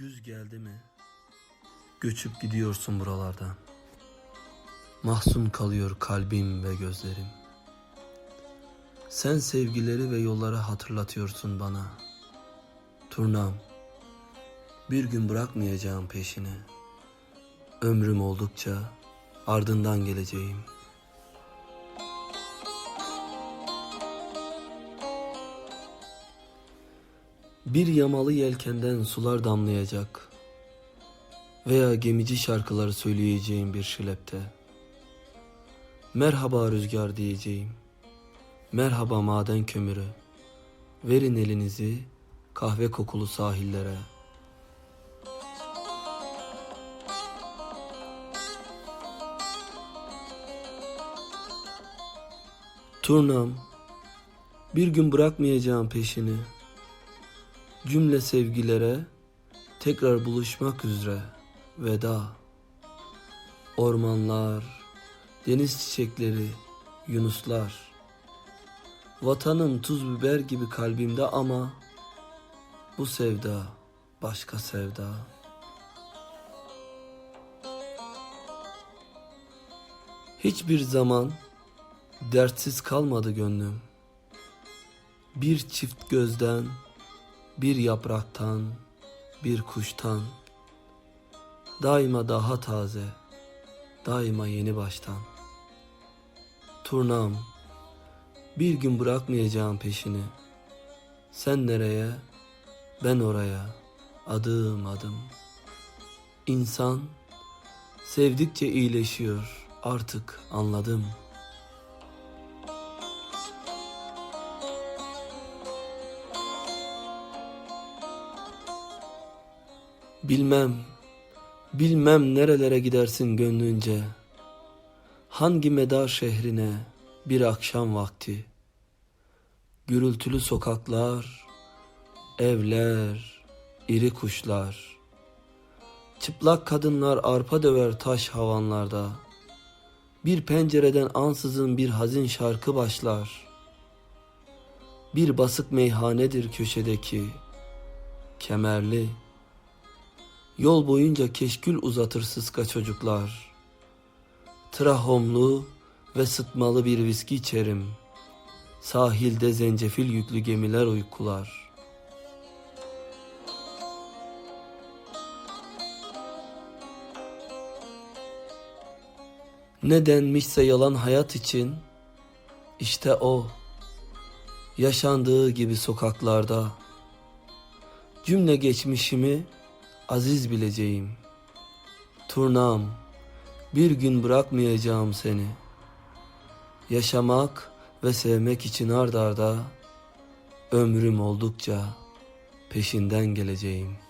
gündüz geldi mi? Göçüp gidiyorsun buralardan. Mahzun kalıyor kalbim ve gözlerim. Sen sevgileri ve yolları hatırlatıyorsun bana. Turnam, bir gün bırakmayacağım peşini. Ömrüm oldukça ardından geleceğim. Bir yamalı yelkenden sular damlayacak veya gemici şarkıları söyleyeceğim bir şilepte. Merhaba rüzgar diyeceğim. Merhaba maden kömürü. Verin elinizi kahve kokulu sahillere. Turnam, bir gün bırakmayacağım peşini. Cümle sevgilere tekrar buluşmak üzere veda. Ormanlar, deniz çiçekleri, yunuslar. Vatanım tuz biber gibi kalbimde ama bu sevda başka sevda. Hiçbir zaman dertsiz kalmadı gönlüm. Bir çift gözden, bir yapraktan, bir kuştan. Daima daha taze, daima yeni baştan. Turnam, bir gün bırakmayacağım peşini. Sen nereye, ben oraya, adım adım. İnsan sevdikçe iyileşiyor, artık anladım. Bilmem, bilmem nerelere gidersin gönlünce. Hangi medar şehrine bir akşam vakti. Gürültülü sokaklar, evler, iri kuşlar. Çıplak kadınlar arpa döver taş havanlarda. Bir pencereden ansızın bir hazin şarkı başlar. Bir basık meyhanedir köşedeki, kemerli. Yol boyunca keşkül uzatır sıska çocuklar. Trahomlu ve sıtmalı bir viski içerim. Sahilde zencefil yüklü gemiler uykular. Ne denmişse yalan hayat için işte o yaşandığı gibi sokaklarda cümle geçmişimi aziz bileceğim. Turnam, bir gün bırakmayacağım seni. Yaşamak ve sevmek için ard arda ömrüm oldukça peşinden geleceğim.''